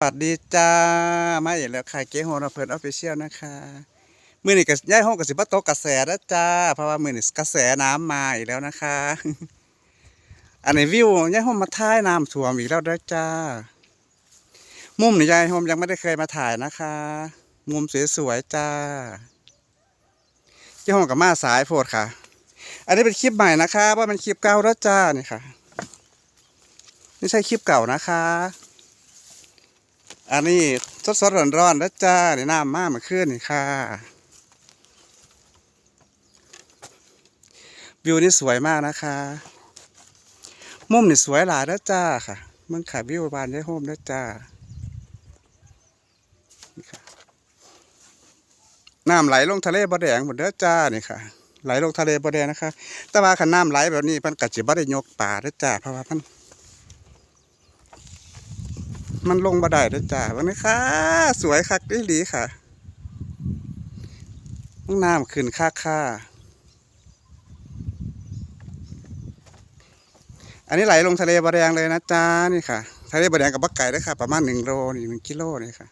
สวัสดีจ้า มาอีกแล้วค่ะเก๋โฮนเพิร์ดออฟฟิเชียลนะคะมือนี่กับย่ายห้องกับสิบโตกระแสแล้วจ้า เพราะว่ามือนี่กระแสน้ำมาอีกแล้วนะคะ อันนี้วิวย่ายห้องมาถ่ายน้ำท่วมอีกแล้วด้จ้า มุมนี่ยายห้องยังไม่ได้เคยมาถ่ายนะคะ มุมสวยๆจ้าย่ายห้องกับมาสายโพดค่ะ อันนี้เป็นคลิปใหม่นะคะ ว่ามันคลิปเก่าแล้วจ้านี่ค่ะ ไม่ใช่คลิปเก่านะคะ อันนี้สดสดร้อนร้อนๆนะจ้านี่น้ำมากมาขึ้นนี่ค่ะ วิวนี่สวยมากนะคะ มุมนี่สวยหลายนะจ้าค่ะมันขาวิวบานยายโฮมนะจ้านี่ค่ะน้ำไหลลงทะเลบ่แดงหมดเด้อจ้านี่ค่ะ ไหลลงทะเลบ่แดงนะคะ แต่ว่าขันน้ำไหลแบบนี้มันกัดจิบ่ได้ยกป่าเด้อจ้าเพราะว่ามัน มันลงมาได้ด้วยจ้าวันนี้ค่ะ สวยคักดีหลีค่ะห้องน้ำขึ้นค่าค่าอันนี้ไหลลงทะเลบะแดงเลยนะจ้านี่ค่ะ ทะเลบะแดงกับบักไก่ด้วยค่ะ ประมาณหนึ่งโลนี่หนึ่งกิโลนี่ค่ะ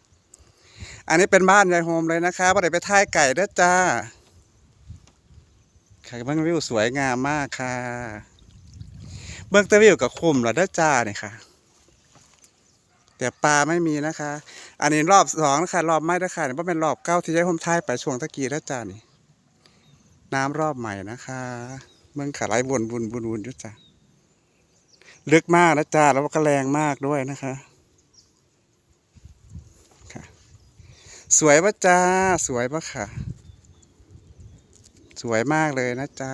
อันนี้เป็นบ้านยายโฮมเลยนะคะบ่ได้ไปท่ายไก่ด้วยจ้าค่ะเบื้องวิวสวยงามมากค่ะ เบื้องตะวิวกับคุมเหรอด้อจ้านี่ค่ะ แต่ปลาไม่มีนะคะ อันนี้รอบสองนะคะรอบไม่นะคะนี่เพราเป็นรอบเก้าที่ได้ผมท้ายไปช่วงตะกี้แล้วจ้านี่ น้ำรอบใหม่นะคะเมืองขาไหลวนวนวนวนด้วยจ้าลึกมากนะจ้าแล้วก็แรงมากด้วยนะคะค่ะสวยปะจ้าสวยปะค่ะ สวยมากเลยนะจ้า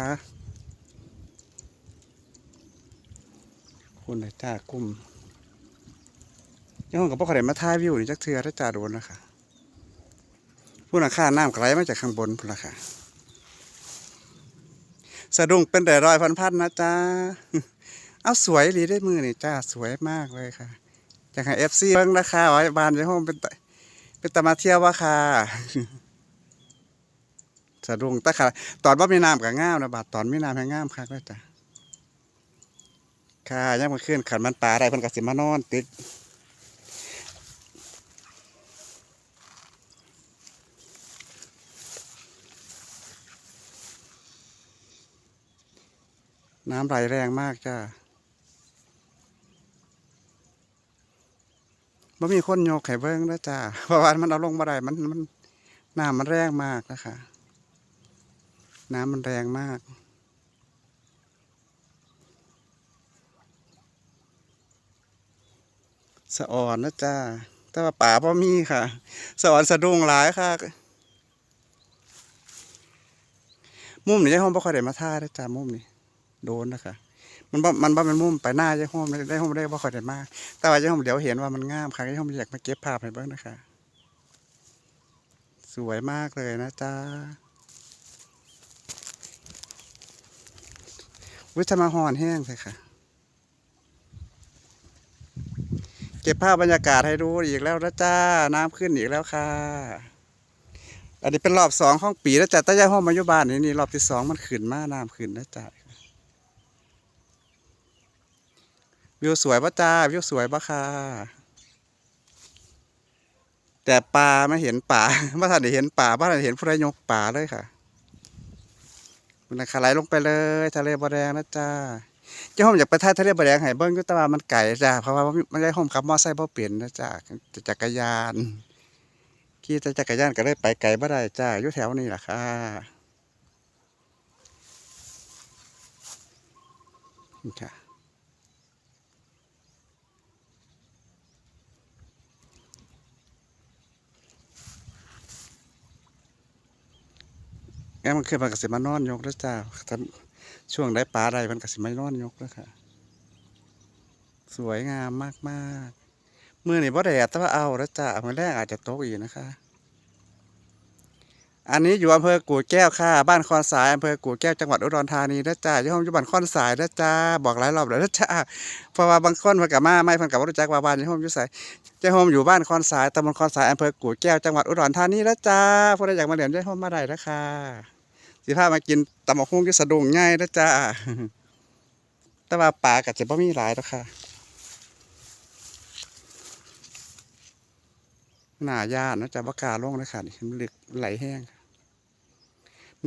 คุณนะจ้ากุ้ม ยังกับพ่อขาได้มาถ่ายวิวนี่จักเทือถ้าจ่าโดนนะคะผู้นักข่าน้ำไหลมาจากข้างบนพุ่นละค่ะ สะดุ้งเป็นแต่รอยพันพันนะจ้าเอาสวยหลีได้มือนี่จ้าสวยมากเลยค่ะจากให้เอฟซีเบิ้งราคาไว้บานในห้องเป็นเป็นตมาเที่ยวว่าค่ะสะดุ้งตะค่ะตอนว่ามีน้ำกับง่ามนะบาดตอนมีน้ำให้ง่ามค่ะก็จ้ะค่ะยังมาขึ้นขันมันปลาได้เพิ่นกับสิมานอนติด น้ำไหลแรงมากจ้าบ่มีคนโยกไข่เบิ้งนะจ้าเพราะว่ามันเอาลงมาได้มันมันน้ำมันแรงมากนะคะ น้ำมันแรงมาก สะอ่อนนะจ้าแต่ว่าป่าพ่มีค่ะ สะอ่อนสะดุ้งหลายค่ะ มุมนี้ห้องบ่ค่อยได้มาท่านะจ้ามุมนี้ โดนนะคะมันบ่มันบ่เป็นมุมไปหน้ายายโฮมได้โฮมได้บ่ค่อยได้มากแต่ว่ายายโฮมเดี๋ยวเห็นว่ามันงามค่ะยายโฮมอยากมาเก็บภาพให้เบิ่งนะคะ สวยมากเลยนะจ๊ะวิทมาหอนแห้งเลยค่ะ เก็บภาพบรรยากาศให้ดูอีกแล้วนะจ้า น้ำขึ้นอีกแล้วค่ะ อันนี้เป็นรอบสองของปีแล้วจ้ะแต่ยายห้องมายู่บ้านนี่นี่รอบที่สองมันขึ้นมาน้ำขึ้นนะจ้ะ วิวสวยปะจ้าวิวสวยปะค่ะแต่ปลาไม่เห็นป่าไม่ทันเห็นป่าไม่ทันเห็นผู้ใดยกป่าเลยค่ะมันนะคะไหลลงไปเลย ทะเลบแดงนะจ้าเจ้าห้องอยากไปท่าทะเลบแดงให้เบิ้งอยุตามันไก่จ้าเพราะว่ามันได้ห้องขับมอไซค์บ่เปลี่ยนนะจ้าจักรยานขี่จักรยานก็เลยไปไกลบ่ได้จ้าอยู่แถวนี้แหละค่ะค่ะ แง่มันคือมันกสิมานอนยกแล้วจ้าช่วงได้ปลาได้มันกสิมานอนยกแล้วค่ะ สวยงามมากมากๆมือนี่บ่แดดแต่ว่าเอาแล้วจ้ามือแรกอาจจะตกอีกนะคะ อันนี้อยู่อำเภอกู่แก้วค่ะ บ้านคอนสายอำเภอกู่แก้วจังหวัดอุดรธานีนะจ้าอยู่ห้องอยู่บ้านคอนสายนะจ้าบอกหลายรอบแล้วนะจ้าเพราะว่าบางคนเพิ่นกับมาไม่เพิ่นกับว่ารู้จักว่าบ้านอยู่ห้องอยู่ไสเจ้าโฮมอยู่บ้านคอนสายตำบลคอนสายอำเภอกู่แก้วจังหวัดอุดรธานีนะจ้าผู้ใดอยากมาเรียนเจ้าโฮมมาได้นะค่ะสิพามากินตำบักหุ่งที่สะดุ้งง่ายนะจ้าแต่ว่าปลากัจะบ่มีหลายแล้วค่ะหน้าญาตินะจ๊ะบกาล้าลงเลยค่ะนี่มันลึกไหลแห้ง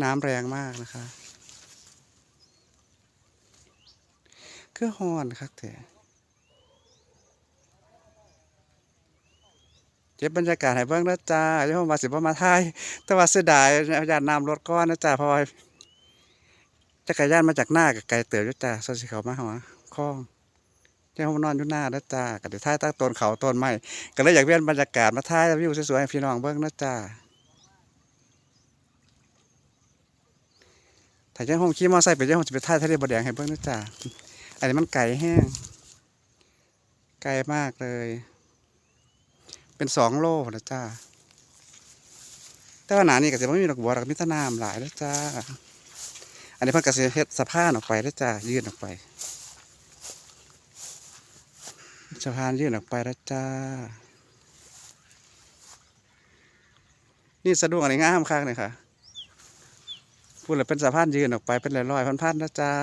น้ำแรงมากนะคะ คือฮอนครับแต่เก็บบรรยากาศให้เบิ่งนะจ๊ะเดี๋ยวผมาสิบ่มาถ่ายแต่ว่าเสียดายยานน้ำรถก้อนนะจ๊ะเพราะว่าจักรยานมาจากหน้ากับไกลเติบอจ้ะสวนสิเขามาหัวคล้องเจ้าผมนอนอยู่หน้านะจ๊ะก็เดี๋ยวถ่ายตั้งต้นเขาต้นไม้ก็เลยอยากเวียนบรรยากาศมาถ่ายวิวสวยๆให้พี่น้องเบิ่งนะจ๊ะ ถ้าเจ้าผมขี่มอไซค์ไปเจ้าผมจะไปถ่าทะเลบัวแดงให้เบิ่งนะจ๊ะอันนี้มันไกลแห้ง ไกลมากเลย เป็นสองโลนะจ๊ะแต่ว่าหนานี่ก็จะไม่มีดอกบัวดอกมิตรน้ำหลายแล้วจ้า อันนี้เพิ่นก็สิเฮ็ดสะพานออกไปแล้วจ้ายื่นออกไปสะพานยื่นออกไปแล้วจ้า นี่สะดวกอันนี้งามคักเลยค่ะ พูดเลยเป็นสะพานยื่นออกไปเป็นลอยๆพันๆนะจ้า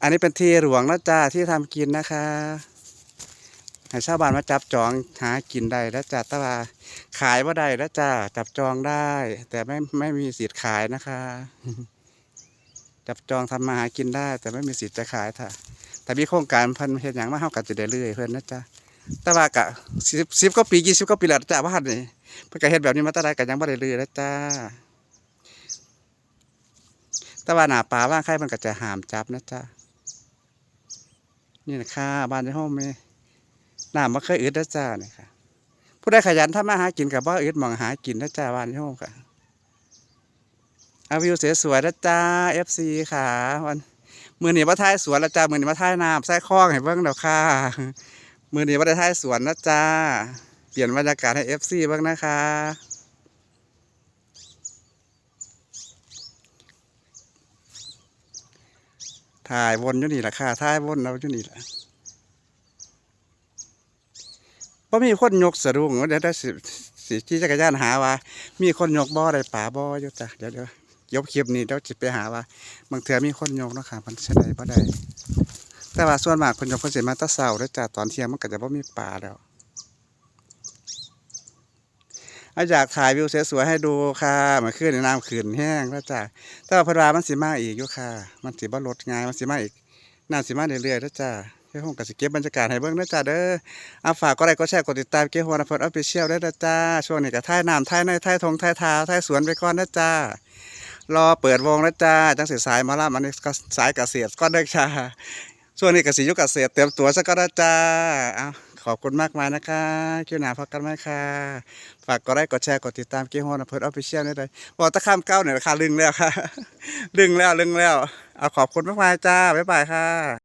อันนี้เป็นที่หลวงนะจ้าที่ทำกินนะคะให้ชาวบ้านมาจับจองหากินได้แล้วจ้าต่ว่าขายว่าได้แล้วจ้าจับจองได้ แต่ไม่ไม่มีสิทธิ์ขายนะคะ จับจองทำมาหากินได้ แต่ไม่มีสิทธิ์จะขายค่ะแต่มีโครงการพันเฮ็ดหยังมาเฮาก็จะได้เรื่อยเพิ่อนนะจ๊ะต่ว่าก็สิบสิบก็ปีกี่สิบก็ปีแล้วจ้าว่าหันนี่เพิ่นก็เฮ็ดแบบนี้มาแต่ใดก็ยังบ่ได้เรื่อยแล้วจ้า แต่ว่าหนาป่าว่างใครมันก็จะหามจับนะจ๊ะนี่นะค่ะบ้านในห้องมีน้ำบ่เคยอึดนะจ้านี่ค่ะผู้ใดขยันทำมาหากินกับบ่อึดมองหากินนะจ้าบ้านโยมค่ะเอาวิวสวยๆนะจ้า FC ค่ะวันมือหนี้มาถ่ายสวนล้วจ้ามือหนี้มาถ่ายน้ำใส่คลองให้เบิ่งแล้วค่ะมือหนี้มาได้ถ่ายสวนนะจ้าเปลี่ยนบรรยากาศให้ FC เบิ่งนะคะ ถ่ายวนอยู่นี่แหละค่ะถ่ายวนเราอยู่นี่แหละบ่มีคนยกสะดุ้งเดี๋ยวได้สิสิขี่จักรยานหาว่า มีคนยกบ่อได้ป่าบ่อยู่จ้ะเดี๋ยวเดี๋ยวยกคลิปนี้เดี๋ยวจิไปหาว่าบางเทื่อมีคนยกเนาะค่ะมันสิได้บ่ได้แต่ว่าส่วนมากคนยกเพิ่นสิมาแตะเช้าเด้อจ้ะตอนเที่ยงมันก็จะบ่มีป่าแล้ว อาอยากถ่ายวิวสวยๆให้ดูค่ะเมื่อคืนนี้น้ำขึ้นแห้งแล้วจ้ะแต่ว่าพนว่ามันสิมาอีกอยู่ค่ะ มันสิบ่ลดง่ายมันสิมาอีกน้ำสิมาเรื่อยๆแล้วจ้ะเดี๋ยวผมก็สิเก็บบรรยากาศให้เบิ่งนะจ้ะเด้อเอาฝากก็ไลค์ก็แชร์กดติดตามเกี่ยวหัวนะเพิ่นออฟฟิเชียลได้นะจ้าช่วงนี้ก็ท่ายน้ำท่ายในท่ายทงท่ายท้าท่ายสวนไปก่อนนะจ้ารอเปิดวงนะจ้าจังสิสายมาล่ามันนี้สายเกษตรก็ได้จ้าช่วงนี้ก็สิยุคเกษตรเตรียมตัวซะก็ได้จ้าเอา ขอบคุณมากมายนะคะคิวหนาพักกันไหมค่ะ ฝากกดไลค์กดแชร์กดติดตามเกี่ยวหัวนเพิ่นออฟฟิเชียลได้เลยบอกตะข้ามเก้าเนี่ยราคาลึงแล้วค่ะ ลึงแล้วลึงแล้ว เอาขอบคุณมากมายจ้า บ๊ายบายค่ะ